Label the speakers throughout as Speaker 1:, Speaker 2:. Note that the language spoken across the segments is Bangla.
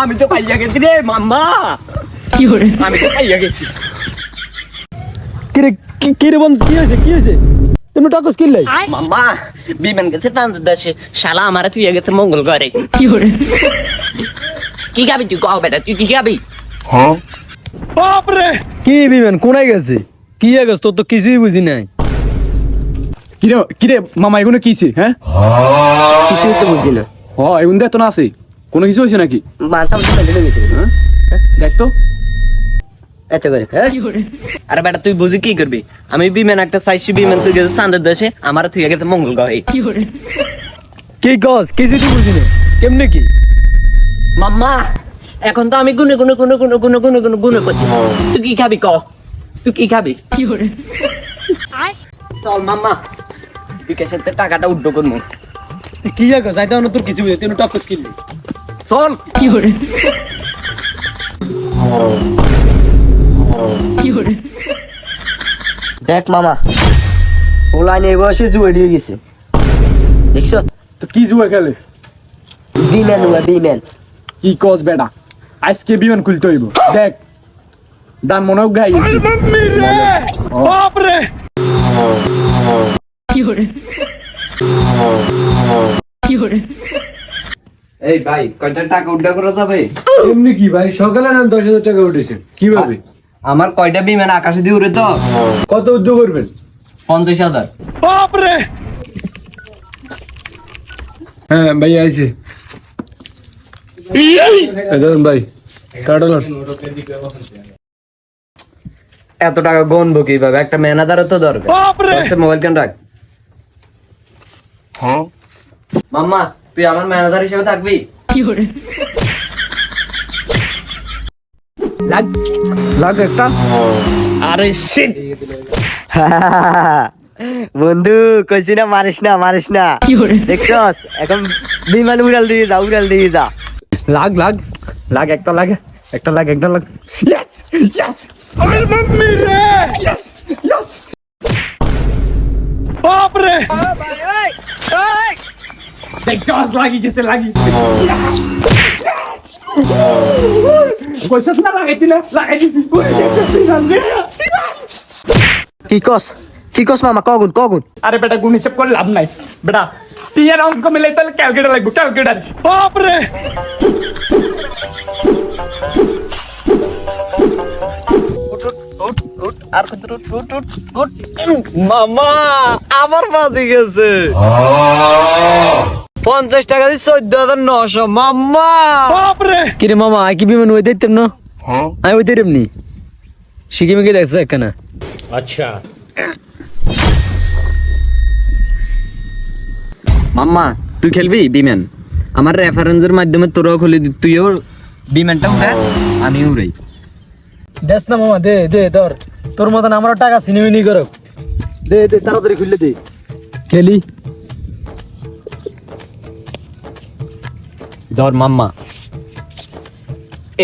Speaker 1: আমি তো পাইয়া গেছি রে মাম্মা। আমি তো পাইয়া গেছি।
Speaker 2: কিরে কিরে কি হ্যাঁ। কি
Speaker 1: বিমান শালা তুই গেছে মঙ্গল কি কি তুই? তুই কি রে
Speaker 2: কি বিমান গেছে? কি গেছে? তোর তো কিছুই বুঝি নাই।
Speaker 3: কিরে কিরে মামা এগুলো কিছে হ্যাঁ?
Speaker 1: কিছুই তো বুঝি না।
Speaker 3: হ দেখ তো না আছে। কোনো কিছু হয়েছে নাকি?
Speaker 1: মাথা ফেলে গেছে।
Speaker 3: হ্যাঁ? দেখ তো।
Speaker 1: এত করে আরে বেটা তুই বুঝি কি করবি? আমি বিমান একটা চাইছি বিমান তুই গেছে চাঁদের দেশে আমার তুই গেছে মঙ্গল গ্রহে।
Speaker 2: কি গছ কিছুই তো বুঝি না। কেমনে কি?
Speaker 1: মাম্মা এখন তো আমি গুনে গুনে গুনে গুনে গুনে গুনে গুনে গুনে করছি। তুই কি খাবি ক? তুই কি খাবি? চল মাম্মা বিকাশের টাকাটা উড্ড করব
Speaker 2: কি জায়গা যাইতে না তোর কিছু বুঝি টকস কিনলি।
Speaker 1: চল।
Speaker 4: দেখ মামা ওলাইন এই বয়সে জুয়ে দিয়ে গেছে। দেখছ?
Speaker 3: তো কি জুয়া খেলে?
Speaker 4: বিম্যান ওলা বিম্যান
Speaker 3: কি কস বেটা আজকে বিমান খুলতে হইব। দেখ দান মনে হোক গাই গেছে।
Speaker 1: এই ভাই কয়টা টাকা উড্ডা করা যাবে?
Speaker 2: এমনি কি ভাই? সকালে না দশ হাজার টাকা উঠেছে। কীভাবে
Speaker 1: আমার কয়টা বিমান আকাশে দিয়ে উড়ে তো?
Speaker 2: কত উদ্যোগ করবেন?
Speaker 1: পঞ্চাশ হাজার।
Speaker 2: হ্যাঁ ভাই আইছে। ভাই
Speaker 1: এত টাকা গনবো কীভাবে? একটা ম্যানেজারও তো দরকার। মোবাইল কেন রাখ মাম্মা তুই আমার ম্যানেজার হিসেবে থাকবি?
Speaker 3: কি লাগ। একটা।
Speaker 1: আরে শিট
Speaker 4: বন্ধু কইছি না মারিস না মারিস না। দেখছস? এখন বিমান উড়াল দিয়ে যা উড়াল দিয়ে যা।
Speaker 3: লাগ লাগ। লাগ একটা লাগ একটা লাগ একটা লাগ। ইয়েস ইয়েস দেখছস লাগি গেছে লাগিস কইছস না লাগাইছিলে লাগাই দিছি
Speaker 4: কি কস? কি কস মামা? কগুন কগুন।
Speaker 3: আরে বেটা গুণ হিসেব করে লাভ নাই। বেটা টিয়ার অঙ্ক মিলে তাহলে ক্যালকুলেটার লাগবে ক্যালকুলেটার
Speaker 1: আর উঠ, উঠ, উঠ। মামা আবার বাজে গেছে। পঞ্চাশ টাকা দিয়ে চোদ্দ হাজার নশো মাম্মা!
Speaker 2: কিরে মামা আই কি বিমান ওই দেখতাম না? আমি ওই দেখতাম নি। শিখে মিকে দেখছে একখানা।
Speaker 1: মাম্মা তুই খেলবি বিমান? আমার রেফারেন্সের মাধ্যমে তোরাও খুলে দি তুইও বিমানটা উড়া আমি উড়াই।
Speaker 2: দেখ না মামা দে দে ধর। তোর মতন আমারও টাকা সিনেমিনি করো দে দে তাড়াতাড়ি খুললে দে। খেলি।
Speaker 1: ধর মাম্মা।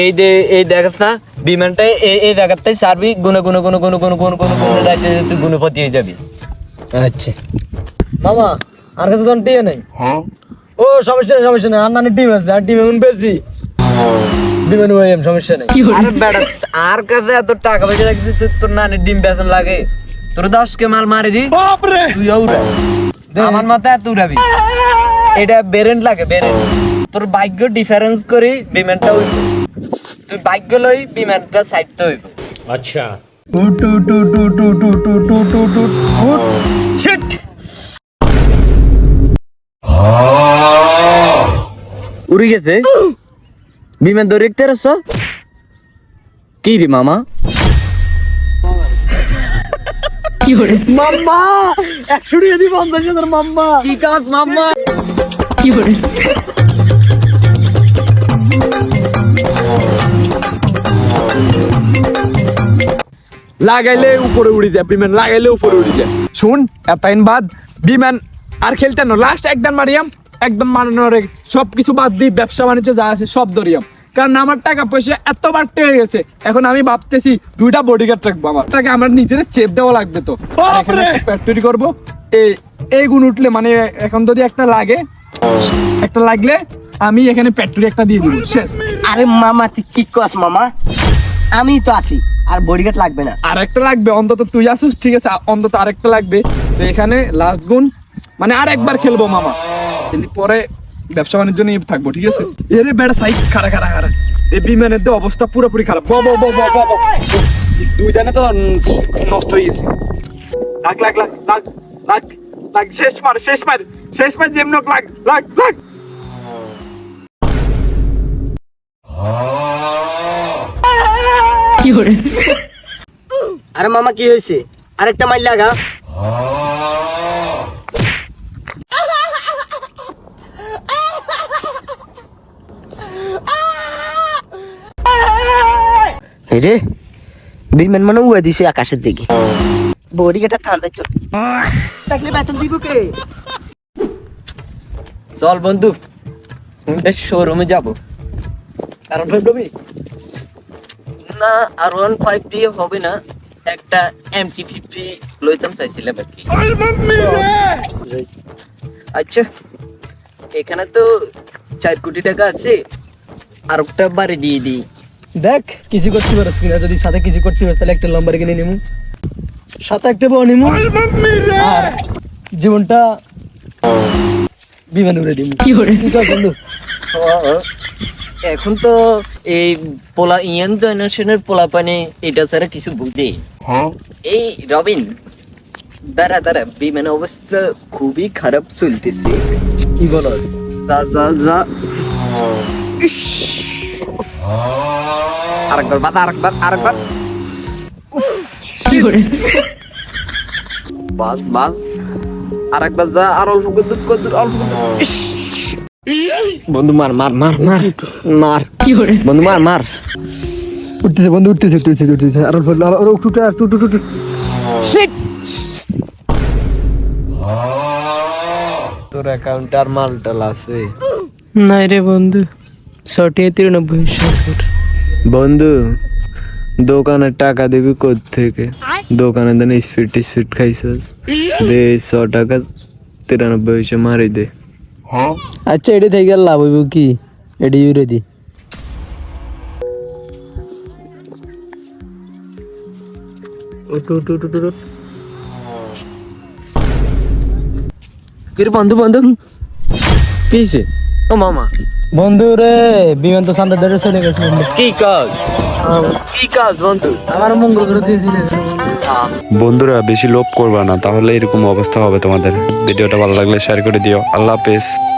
Speaker 1: এই দে এই দেখাস না বিমানটা এই এই জায়গাটাই সারবি গুনে গুনে গুনে গুনে গুনে গুনে গুনে গুনে যাইতে যাইতে তুই গুণপতি হয়ে যাবি।
Speaker 2: আচ্ছা। মামা আর কাছে তখন টিয়ে নাই? ও সমস্যা নেই সমস্যা নেই আর নানি টিম আছে আর টিম এমন বেশি। বিমান ওই সমস্যা নেই।
Speaker 1: আরে বেটা আর কাছে এত টাকা পয়সা রাখছিস তুই তোর নানি ডিম বেতন লাগে। তোর দশ কে মাল মারি দি তুই উড়া আমার মাথায় এত উড়াবি। এটা বেরেন্ট লাগে বেরেন্ট তোর ভাগ্য ডিফারেন্স করি বিমানটা উড়ব তুই ভাগ্য লই বিমানটা সাইড তো হইব।
Speaker 2: উট উট উট উট উট উট উট উট শিট
Speaker 1: উড়ে গেছে। বিমান ধরে দেখতে রস কি রে মামা?
Speaker 2: মাম্মা একশো টাকা দি পঞ্চাশ হাজার মাম্মা।
Speaker 1: কি কাজ মামা
Speaker 3: লাগাইলে উপরে উড়ি যায় বিমান লাগাইলে উপরে উড়ি যায়। শুন এতদিন বাদ বিমান আর খেলতে না লাস্ট একদম মারিয়াম একদম মারানোর সব কিছু বাদ দিই ব্যবসা বাণিজ্য যা আছে সব ধরিয়াম। কারণ আমার টাকা পয়সা এত বাড়তে হয়ে গেছে এখন আমি ভাবতেছি দুইটা বডিগার্ড রাখব আমার। তাকে আমার নিজের চেপ দেওয়া লাগবে তো। ফ্যাক্টরি করব। এই এই গুণ উঠলে মানে এখন যদি একটা লাগে একটা লাগলে আমি এখানে পেট্রোল একটা দিয়ে দিব শেষ।
Speaker 4: আরে মামা তুই কি কস মামা? আমি তো আছি। আর বডিগার্ড লাগবে না।
Speaker 3: আর একটা লাগবে অন্তত তুই আসিস ঠিক আছে অন্তত আরেকটা লাগবে। তো এখানে লাস্ট গুণ মানে আর একবার খেলব মামা। খেলি পরে ব্যবসা বাণিজ্য নিয়ে থাকব ঠিক আছে? এরে বেড়া সাইড খারা খারা খারা এই বিমানের তো অবস্থা পুরোপুরি খারাপ। ব ব ব ব। দুই দানে তো নষ্ট হয়ে গেছে। লাগ লাগ লাগ লাগ লাগ লাগ। শেষ মার শেষ মার শেষ মার যেমন লাগ লাগ লাগ।
Speaker 4: আরে মামা কি হয়েছে? আরেকটা মাইল লাগা। রে বিমান মানে উড়ে দিছে আকাশের দিকে। বডি কেটা ঠান্ডা চল থাকলে বেতন দিব কে?
Speaker 1: চল বন্ধু শোরুমে যাব।
Speaker 2: কারণ
Speaker 1: না আর ওয়ান ফাইভ দিয়ে হবে না একটা এম টি ফিফটি লইতাম চাইছিলাম আর কি। আচ্ছা এখানে তো চার কোটি টাকা আছে আর একটা বাড়ি দিয়ে দিই।
Speaker 2: দেখ কিছু করতে পারিস কিনা? যদি সাথে কিছু করতে পারিস তাহলে একটা লম্বার কিনে নিমু। সাথে একটা বউ নিমু। আর জীবনটা বিমান উড়ে দিমু। কি করে? বন্ধু?
Speaker 1: ও, এখন তো এই পোলা ইয়ান জেনারেশনের পোলা পানে এটা ছাড়া কিছু বুঝে এই রবিন দাঁড়া দাঁড়া বিমান অবস্থা খুবই খারাপ চলতেছে।
Speaker 2: কি বলস?
Speaker 1: যা যা যা। আরেকবার বাদ আরেকবার আরেকবার। কি করে? বাস বাস। আরেকবার যা আর অল্প কদ্দুর কদ্দুর অল্প কদ্দুর। ইস। বন্ধু মার মার মার মার মার। কি করে বন্ধু মার মার।
Speaker 2: উঠতেছে বন্ধু উঠতেছে উঠতেছে উঠতেছে। আর অল্প আর আর একটু আর একটু একটু একটু
Speaker 1: তোর অ্যাকাউন্টে আর মালটাল আছে।
Speaker 4: নাই রে বন্ধু ছটিয়ে তিরানব্বই
Speaker 1: বন্ধু দোকানের টাকা দিবি কোথ থেকে দোকানে দেন স্পিড স্পিড খাইছস। দে ছ টাকা তিরানব্বই মারি দে।
Speaker 2: আচ্ছা এটি থেকে গেল লাভ হইব কি? এটি ইউরে দি।
Speaker 1: কিরে বন্ধু বন্ধু? কি হইছে? ও মামা।
Speaker 2: বন্ধু রে বিমান তো সান্দা ধরে চলে গেছে
Speaker 1: কি কাজ? কি কাজ বন্ধু?
Speaker 2: আমার মঙ্গল করে দিয়েছিলে
Speaker 5: বন্ধুরা, বেশি লোভ করবা না, তাহলে এরকম অবস্থা হবে তোমাদের। ভিডিওটা ভালো লাগলে শেয়ার করে দিও। আল্লাহ হাফেজ।